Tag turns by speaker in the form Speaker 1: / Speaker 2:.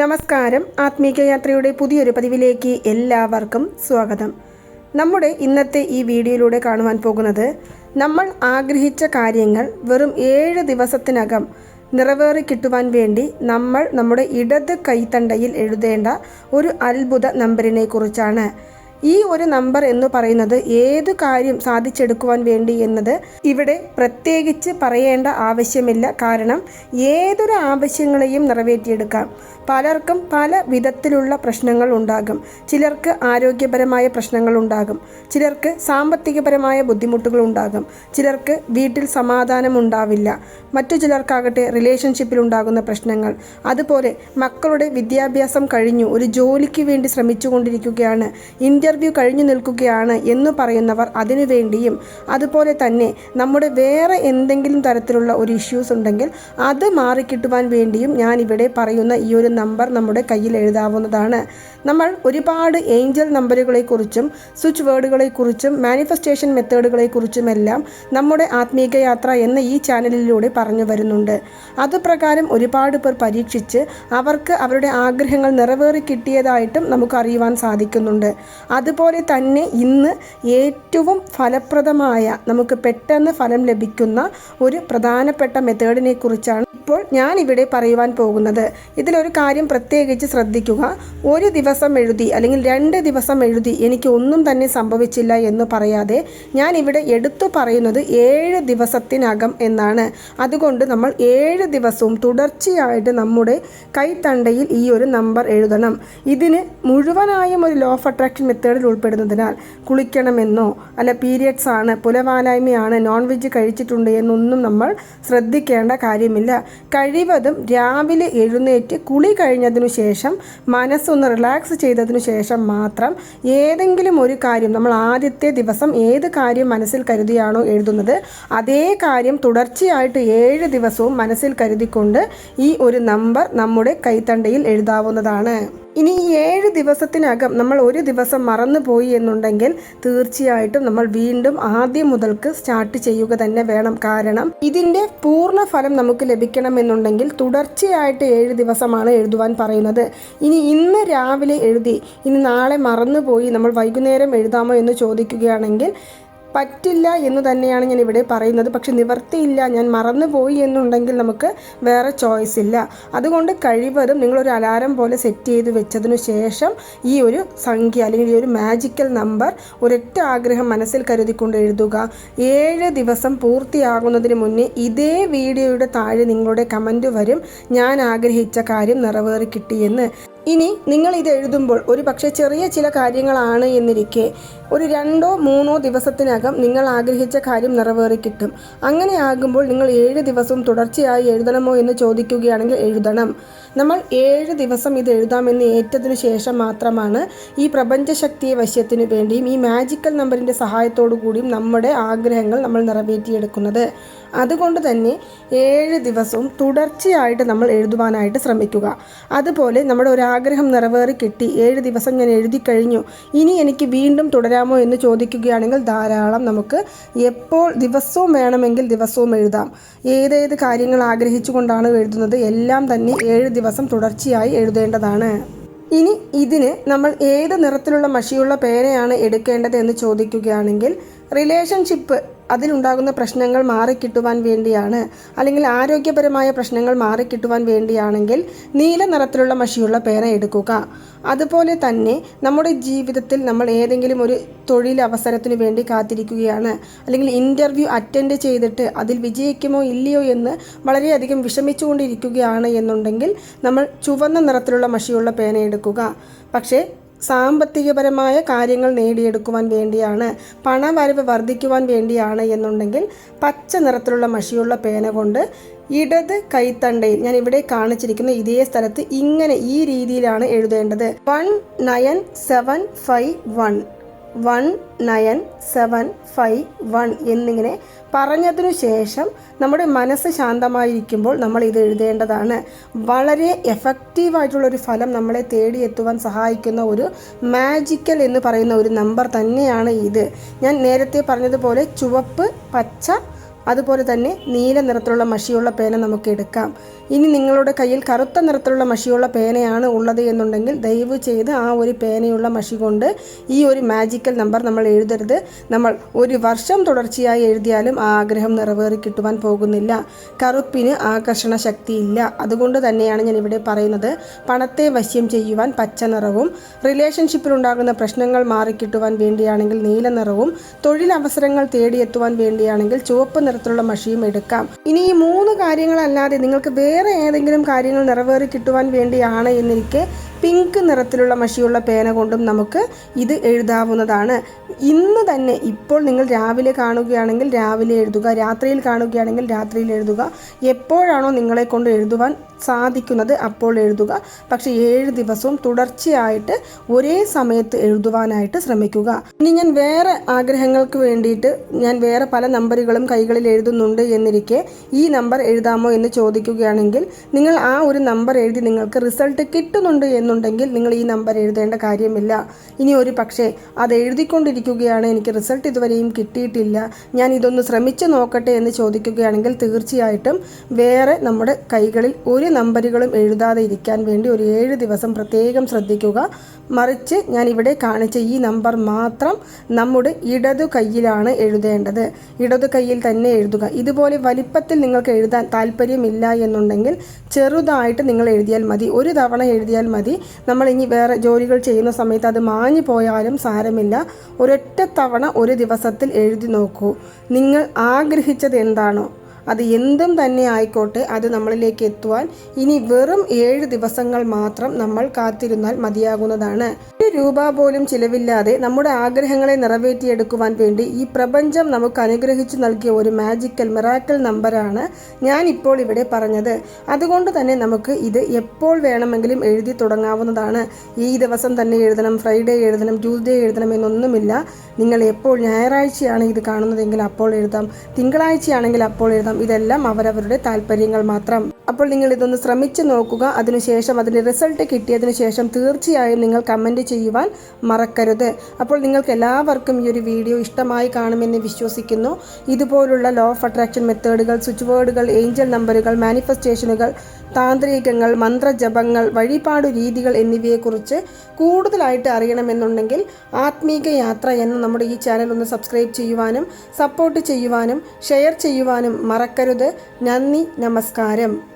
Speaker 1: നമസ്കാരം. ആത്മീയ യാത്രയുടെ പുതിയൊരു പതിവിലേക്ക് എല്ലാവർക്കും സ്വാഗതം. നമ്മുടെ ഇന്നത്തെ ഈ വീഡിയോയിലൂടെ കാണുവാൻ പോകുന്നത് നമ്മൾ ആഗ്രഹിച്ച കാര്യങ്ങൾ വെറും ഏഴ് ദിവസത്തിനകം നിറവേറി കിട്ടുവാൻ വേണ്ടി നമ്മൾ നമ്മുടെ ഇടത് കൈത്തണ്ടയിൽ എഴുതേണ്ട ഒരു അത്ഭുത നമ്പറിനെ കുറിച്ചാണ്. ഈ ഒരു നമ്പർ എന്ന് പറയുന്നത് ഏത് കാര്യം സാധിച്ചെടുക്കുവാൻ വേണ്ടി എന്നത് ഇവിടെ പ്രത്യേകിച്ച് പറയേണ്ട ആവശ്യമില്ല. കാരണം ഏതൊരു ആവശ്യങ്ങളെയും നിറവേറ്റിയെടുക്കാം. പലർക്കും പല വിധത്തിലുള്ള പ്രശ്നങ്ങൾ ഉണ്ടാകും. ചിലർക്ക് ആരോഗ്യപരമായ പ്രശ്നങ്ങൾ ഉണ്ടാകും. ചിലർക്ക് സാമ്പത്തികപരമായ ബുദ്ധിമുട്ടുകൾ ഉണ്ടാകും. ചിലർക്ക് വീട്ടിൽ സമാധാനം ഉണ്ടാവില്ല. മറ്റു ചിലർക്കാകട്ടെ റിലേഷൻഷിപ്പിൽ ഉണ്ടാകുന്ന പ്രശ്നങ്ങൾ. അതുപോലെ മക്കളുടെ വിദ്യാഭ്യാസം കഴിഞ്ഞു. ഒരു ജോലിക്ക് വേണ്ടി ശ്രമിച്ചുകൊണ്ടിരിക്കുകയാണ്. ഇന്റർവ്യൂ കഴിഞ്ഞു നിൽക്കുകയാണ് എന്ന് പറയുന്നവർ അതിനുവേണ്ടിയും അതുപോലെ തന്നെ നമ്മുടെ വേറെ എന്തെങ്കിലും തരത്തിലുള്ള ഒരു ഇഷ്യൂസ് ഉണ്ടെങ്കിൽ അത് മാറിക്കിട്ടുവാൻ വേണ്ടിയും ഞാൻ ഇവിടെ പറയുന്ന ഈ ഒരു നമ്പർ നമ്മുടെ കയ്യിൽ എഴുതാവുന്നതാണ്. നമ്മൾ ഒരുപാട് ഏഞ്ചൽ നമ്പറുകളെക്കുറിച്ചും സ്വിച്ച് വേർഡുകളെക്കുറിച്ചും മാനിഫെസ്റ്റേഷൻ മെത്തേഡുകളെക്കുറിച്ചുമെല്ലാം നമ്മുടെ ആത്മീക യാത്ര എന്ന ഈ ചാനലിലൂടെ പറഞ്ഞു വരുന്നുണ്ട്. അതുപ്രകാരം ഒരുപാട് പേർ പരീക്ഷിച്ച് അവർക്ക് അവരുടെ ആഗ്രഹങ്ങൾ നിറവേറി കിട്ടിയതായിട്ടും നമുക്ക് അറിയുവാൻ സാധിക്കുന്നുണ്ട്. അതുപോലെ തന്നെ ഇന്ന് ഏറ്റവും ഫലപ്രദമായ നമുക്ക് പെട്ടെന്ന് ഫലം ലഭിക്കുന്ന ഒരു പ്രധാനപ്പെട്ട മെത്തേഡിനെ കുറിച്ചാണ് ഇപ്പോൾ ഞാൻ ഇവിടെ പറയുവാൻ പോകുന്നത്. ഇതിലൊരു കാര്യം പ്രത്യേകിച്ച് ശ്രദ്ധിക്കുക. ഒരു ദിവസം എഴുതി അല്ലെങ്കിൽ രണ്ട് ദിവസം എഴുതി എനിക്ക് ഒന്നും തന്നെ സംഭവിച്ചില്ല എന്ന് പറയാതെ ഞാൻ ഇവിടെ എടുത്തു പറയുന്നത് ഏഴ് ദിവസത്തിനകം എന്നാണ്. അതുകൊണ്ട് നമ്മൾ ഏഴ് ദിവസവും തുടർച്ചയായിട്ട് നമ്മുടെ കൈത്തണ്ടയിൽ ഈ ഒരു നമ്പർ എഴുതണം. ഇതിന് മുഴുവനായും ഒരു ലോ ഓഫ് അട്രാക്ഷൻ മെത്തേഡിൽ ഉൾപ്പെടുന്നതിനാൽ കുളിക്കണമെന്നോ അല്ല പീരിയഡ്സ് ആണ് പുലവാലായ്മയാണ് നോൺ വെജ് കഴിച്ചിട്ടുണ്ട് എന്നൊന്നും നമ്മൾ ശ്രദ്ധിക്കേണ്ട കാര്യമില്ല. കഴിവതും രാവിലെ എഴുന്നേറ്റ് കുളി കഴിഞ്ഞതിനു ശേഷം മനസ്സൊന്ന് റിലാക്സ് ചെയ്തതിനു ശേഷം മാത്രം ഏതെങ്കിലും ഒരു കാര്യം നമ്മൾ ആദ്യത്തെ ദിവസം ഏത് കാര്യം മനസ്സിൽ കരുതിയാണോ എഴുതുന്നത് അതേ കാര്യം തുടർച്ചയായിട്ട് ഏഴ് ദിവസവും മനസ്സിൽ കരുതിക്കൊണ്ട് ഈ ഒരു നമ്പർ നമ്മുടെ കൈത്തണ്ടയിൽ എഴുതാവുന്നതാണ്. ഇനി ഈ ഏഴ് ദിവസത്തിനകം നമ്മൾ ഒരു ദിവസം മറന്നുപോയി എന്നുണ്ടെങ്കിൽ തീർച്ചയായിട്ടും നമ്മൾ വീണ്ടും ആദ്യം മുതൽക്ക് സ്റ്റാർട്ട് ചെയ്യുക തന്നെ വേണം. കാരണം ഇതിന്റെ പൂർണ ഫലം നമുക്ക് ലഭിക്കണമെന്നുണ്ടെങ്കിൽ തുടർച്ചയായിട്ട് ഏഴ് ദിവസമാണ് എഴുതുവാൻ പറയുന്നത്. ഇനി ഇന്ന് രാവിലെ എഴുതി ഇനി നാളെ മറന്നുപോയി നമ്മൾ വൈകുന്നേരം എഴുതാമോ എന്ന് ചോദിക്കുകയാണെങ്കിൽ പറ്റില്ല എന്ന് തന്നെയാണ് ഞാൻ ഇവിടെ പറയുന്നത്. പക്ഷെ നിവർത്തിയില്ല ഞാൻ മറന്നുപോയി എന്നുണ്ടെങ്കിൽ നമുക്ക് വേറെ ചോയ്സ് ഇല്ല. അതുകൊണ്ട് കഴിവതും നിങ്ങളൊരു അലാറം പോലെ സെറ്റ് ചെയ്ത് വെച്ചതിനു ശേഷം ഈ ഒരു സംഖ്യ അല്ലെങ്കിൽ ഈ ഒരു മാജിക്കൽ നമ്പർ ഒരൊറ്റ ആഗ്രഹം മനസ്സിൽ കരുതിക്കൊണ്ട് എഴുതുക. ഏഴ് ദിവസം പൂർത്തിയാകുന്നതിന് മുന്നേ ഇതേ വീഡിയോയുടെ താഴെ നിങ്ങളുടെ കമന്റ് വരും. ഞാൻ ആഗ്രഹിച്ച കാര്യം നിറവേറി കിട്ടിയെന്ന് ഇനി നിങ്ങൾ ഇത് എഴുതുമ്പോൾ ഒരു പക്ഷേ ചെറിയ ചില കാര്യങ്ങളാണ് എന്നിരിക്കെ. ഒരു രണ്ടോ മൂന്നോ ദിവസത്തിനകം നിങ്ങൾ ആഗ്രഹിച്ച കാര്യം നിറവേറി കിട്ടും. അങ്ങനെ ആകുമ്പോൾ നിങ്ങൾ ഏഴ് ദിവസവും തുടർച്ചയായി എഴുതണമോ എന്ന് ചോദിക്കുകയാണെങ്കിൽ എഴുതണം. നമ്മൾ ഏഴ് ദിവസം ഇത് എഴുതാമെന്ന് ഏറ്റതിനു ശേഷം മാത്രമാണ് ഈ പ്രപഞ്ചശക്തിയെ വശ്യത്തിനു വേണ്ടിയും ഈ മാജിക്കൽ നമ്പറിന്റെ സഹായത്തോടു കൂടിയും നമ്മുടെ ആഗ്രഹങ്ങൾ നമ്മൾ നിറവേറ്റിയെടുക്കുന്നത്. അതുകൊണ്ട് തന്നെ ഏഴ് ദിവസവും തുടർച്ചയായിട്ട് നമ്മൾ എഴുതുവാനായിട്ട് ശ്രമിക്കുക. അതുപോലെ നമ്മുടെ ഒരു ആഗ്രഹം നിറവേറി കിട്ടി ഏഴ് ദിവസം ഞാൻ എഴുതി കഴിഞ്ഞു ഇനി എനിക്ക് വീണ്ടും തുടരാമോ എന്ന് ചോദിക്കുകയാണെങ്കിൽ ധാരാളം നമുക്ക് എപ്പോൾ ദിവസവും വേണമെങ്കിൽ ദിവസവും എഴുതാം. ഏതേത് കാര്യങ്ങൾ ആഗ്രഹിച്ചുകൊണ്ടാണ് എഴുതുന്നത് എല്ലാം തന്നെ ഏഴ് ദിവസം തുടർച്ചയായി എഴുതേണ്ടതാണ്. ഇനി ഇതിന് നമ്മൾ ഏത് നിറത്തിലുള്ള മഷിയുള്ള പേനയാണ് എടുക്കേണ്ടത് എന്ന് ചോദിക്കുകയാണെങ്കിൽ റിലേഷൻഷിപ്പ് അതിലുണ്ടാകുന്ന പ്രശ്നങ്ങൾ മാറിക്കിട്ടുവാൻ വേണ്ടിയാണ്. അല്ലെങ്കിൽ ആരോഗ്യപരമായ പ്രശ്നങ്ങൾ മാറിക്കിട്ടുവാൻ വേണ്ടിയാണെങ്കിൽ നീല നിറത്തിലുള്ള മഷിയുള്ള പേന എടുക്കുക. അതുപോലെ തന്നെ നമ്മുടെ ജീവിതത്തിൽ നമ്മൾ ഏതെങ്കിലും ഒരു തൊഴിൽ അവസരത്തിനു വേണ്ടി കാത്തിരിക്കുകയാണ്. അല്ലെങ്കിൽ ഇന്റർവ്യൂ അറ്റൻഡ് ചെയ്തിട്ട് അതിൽ വിജയിക്കുമോ ഇല്ലയോ എന്ന് വളരെയധികം വിഷമിച്ചുകൊണ്ടിരിക്കുകയാണ് എന്നുണ്ടെങ്കിൽ നമ്മൾ ചുവന്ന നിറത്തിലുള്ള മഷിയുള്ള പേന എടുക്കുക. പക്ഷേ സാമ്പത്തികപരമായ കാര്യങ്ങൾ നേടിയെടുക്കുവാൻ വേണ്ടിയാണ് പണവരവ് വർദ്ധിക്കുവാൻ വേണ്ടിയാണ് എന്നുണ്ടെങ്കിൽ പച്ച നിറത്തിലുള്ള മഷിയുള്ള പേന കൊണ്ട് ഇടത് കൈത്തണ്ടയിൽ ഞാൻ ഇവിടെ കാണിച്ചിരിക്കുന്ന ഇതേ സ്ഥലത്ത് ഇങ്ങനെ ഈ രീതിയിലാണ് എഴുതേണ്ടത്. One nine seven five one. One nine seven five one എന്നിങ്ങനെ പറഞ്ഞതിനു ശേഷം നമ്മുടെ മനസ്സ് ശാന്തമായിരിക്കുമ്പോൾ നമ്മൾ ഇത് എഴുതേണ്ടതാണ്. വളരെ എഫക്റ്റീവായിട്ടുള്ളൊരു ഫലം നമ്മളെ തേടിയെത്തുവാൻ സഹായിക്കുന്ന ഒരു മാജിക്കൽ എന്ന് പറയുന്ന ഒരു നമ്പർ തന്നെയാണ് ഇത്. ഞാൻ നേരത്തെ പറഞ്ഞതുപോലെ ചുവപ്പ് പച്ച അതുപോലെ തന്നെ നീല നിറത്തിലുള്ള മഷിയുള്ള പേന നമുക്ക് എടുക്കാം. ഇനി നിങ്ങളുടെ കയ്യിൽ കറുത്ത നിറത്തിലുള്ള മഷിയുള്ള പേനയാണ് ഉള്ളത് എന്നുണ്ടെങ്കിൽ ദയവ് ചെയ്ത് ആ ഒരു പേനയുള്ള മഷി കൊണ്ട് ഈ ഒരു മാജിക്കൽ നമ്പർ നമ്മൾ എഴുതരുത്. നമ്മൾ ഒരു വർഷം തുടർച്ചയായി എഴുതിയാലും ആ ആഗ്രഹം നിറവേറി കിട്ടുവാൻ പോകുന്നില്ല. കറുപ്പിന് ആകർഷണ ശക്തിയില്ല. അതുകൊണ്ട് തന്നെയാണ് ഞാൻ ഇവിടെ പറയുന്നത് പണത്തെ വശ്യം ചെയ്യുവാൻ പച്ച നിറവും റിലേഷൻഷിപ്പിലുണ്ടാകുന്ന പ്രശ്നങ്ങൾ മാറിക്കിട്ടുവാൻ വേണ്ടിയാണെങ്കിൽ നീല നിറവും തൊഴിലവസരങ്ങൾ തേടിയെത്തുവാൻ വേണ്ടിയാണെങ്കിൽ ചുവപ്പ് നിറത്തിലുള്ള മഷിയും എടുക്കാം. ഇനി ഈ മൂന്ന് കാര്യങ്ങളല്ലാതെ നിങ്ങൾക്ക് വേറെ ഏതെങ്കിലും കാര്യങ്ങൾ നിറവേറി കിട്ടുവാൻ വേണ്ടിയാണ് എന്നിരിക്കെ പിങ്ക് നിറത്തിലുള്ള മഷിയുള്ള പേന കൊണ്ടും നമുക്ക് ഇത് എഴുതാവുന്നതാണ്. ഇന്ന് തന്നെ ഇപ്പോൾ നിങ്ങൾ രാവിലെ കാണുകയാണെങ്കിൽ രാവിലെ എഴുതുക രാത്രിയിൽ കാണുകയാണെങ്കിൽ രാത്രിയിൽ എഴുതുക. എപ്പോഴാണോ നിങ്ങളെ കൊണ്ട് എഴുതുവാൻ സാധിക്കുന്നത് അപ്പോൾ എഴുതുക. പക്ഷേ ഏഴ് ദിവസവും തുടർച്ചയായിട്ട് ഒരേ സമയത്ത് എഴുതുവാനായിട്ട് ശ്രമിക്കുക. ഇനി ഞാൻ വേറെ ആഗ്രഹങ്ങൾക്ക് വേണ്ടിയിട്ട് ഞാൻ വേറെ പല നമ്പറുകളും കൈകളിൽ എഴുതുന്നുണ്ട് എന്നിരിക്കെ ഈ നമ്പർ എഴുതാമോ എന്ന് ചോദിക്കുകയാണെങ്കിൽ നിങ്ങൾ ആ ഒരു നമ്പർ എഴുതി നിങ്ങൾക്ക് റിസൾട്ട് കിട്ടുന്നുണ്ട് എന്നുണ്ടെങ്കിൽ നിങ്ങൾ ഈ നമ്പർ എഴുതേണ്ട കാര്യമില്ല. ഇനി ഒരു പക്ഷേ അത് എഴുതിക്കൊണ്ടിരിക്കുകയാണ്. എനിക്ക് റിസൾട്ട് ഇതുവരെയും കിട്ടിയിട്ടില്ല. ഞാൻ ഇതൊന്ന് ശ്രമിച്ചു നോക്കട്ടെ എന്ന് ചോദിക്കുകയാണെങ്കിൽ തീർച്ചയായിട്ടും വേറെ നമ്മുടെ കൈകളിൽ ഒരു നമ്പറുകളും എഴുതാതെ ഇരിക്കാൻ വേണ്ടി ഒരു ഏഴ് ദിവസം പ്രത്യേകം ശ്രദ്ധിക്കുക. മറിച്ച് ഞാൻ ഇവിടെ കാണിച്ച ഈ നമ്പർ മാത്രം നമ്മുടെ ഇടതു കൈയിലാണ് എഴുതേണ്ടത്. ഇടതു കൈയിൽ തന്നെ എഴുതുക. ഇതുപോലെ വലിപ്പത്തിൽ നിങ്ങൾക്ക് എഴുതാൻ താല്പര്യമില്ല എന്നുണ്ടെങ്കിൽ ചെറുതായിട്ട് നിങ്ങൾ എഴുതിയാൽ മതി. ഒരു തവണ എഴുതിയാൽ മതി. നമ്മൾ ഇനി വേറെ ജോലികൾ ചെയ്യുന്ന സമയത്ത് അത് മാഞ്ഞു പോയാലും സാരമില്ല. ഒരൊറ്റ തവണ ഒരു ദിവസത്തിൽ എഴുതി നോക്കൂ. നിങ്ങൾ ആഗ്രഹിച്ചത് എന്താണോ അത് എന്തും തന്നെ ആയിക്കോട്ടെ അത് നമ്മളിലേക്ക് എത്തുവാൻ ഇനി വെറും ഏഴ് ദിവസങ്ങൾ മാത്രം നമ്മൾ കാത്തിരുന്നാൽ മതിയാകുന്നതാണ്. ഒരു രൂപ പോലും ചിലവില്ലാതെ നമ്മുടെ ആഗ്രഹങ്ങളെ നിറവേറ്റിയെടുക്കുവാൻ വേണ്ടി ഈ പ്രപഞ്ചം നമുക്ക് അനുഗ്രഹിച്ചു നൽകിയ ഒരു മാജിക്കൽ മിറാക്കൽ നമ്പറാണ് ഞാൻ ഇപ്പോൾ ഇവിടെ പറഞ്ഞത്. അതുകൊണ്ട് തന്നെ നമുക്ക് ഇത് എപ്പോൾ വേണമെങ്കിലും എഴുതി തുടങ്ങാവുന്നതാണ്. ഈ ദിവസം തന്നെ എഴുതണം ഫ്രൈഡേ എഴുതണം ട്യൂസ്ഡേ എഴുതണം എന്നൊന്നുമില്ല. നിങ്ങൾ എപ്പോൾ ഞായറാഴ്ചയാണ് ഇത് കാണുന്നതെങ്കിൽ അപ്പോൾ എഴുതാം. തിങ്കളാഴ്ചയാണെങ്കിൽ അപ്പോൾ എഴുതാം. ഇതെല്ലാം അവരവരുടെ താല്പര്യങ്ങൾ മാത്രം. അപ്പോൾ നിങ്ങൾ ഇതൊന്ന് ശ്രമിച്ചു നോക്കുക. അതിനുശേഷം അതിന്റെ റിസൾട്ട് കിട്ടിയതിനു ശേഷം തീർച്ചയായും നിങ്ങൾ കമന്റ് ചെയ്യുവാൻ മറക്കരുത്. അപ്പോൾ നിങ്ങൾക്ക് എല്ലാവർക്കും ഈ ഒരു വീഡിയോ ഇഷ്ടമായി കാണുമെന്ന് വിശ്വസിക്കുന്നു. ഇതുപോലുള്ള ലോ ഓഫ് അട്രാക്ഷൻ മെത്തേഡുകൾ സ്വിച്ച് ബോർഡുകൾ ഏഞ്ചൽ നമ്പറുകൾ മാനിഫെസ്റ്റേഷനുകൾ താന്ത്രികങ്ങൾ മന്ത്രജപങ്ങൾ വഴിപാടു രീതികൾ എന്നിവയെക്കുറിച്ച് കൂടുതലായിട്ട് അറിയണമെന്നുണ്ടെങ്കിൽ ആത്മീക യാത്ര എന്ന നമ്മുടെ ഈ ചാനൽ ഒന്ന് സബ്സ്ക്രൈബ് ചെയ്യുവാനും സപ്പോർട്ട് ചെയ്യുവാനും ഷെയർ ചെയ്യുവാനും മറക്കരുത്. നന്ദി നമസ്കാരം.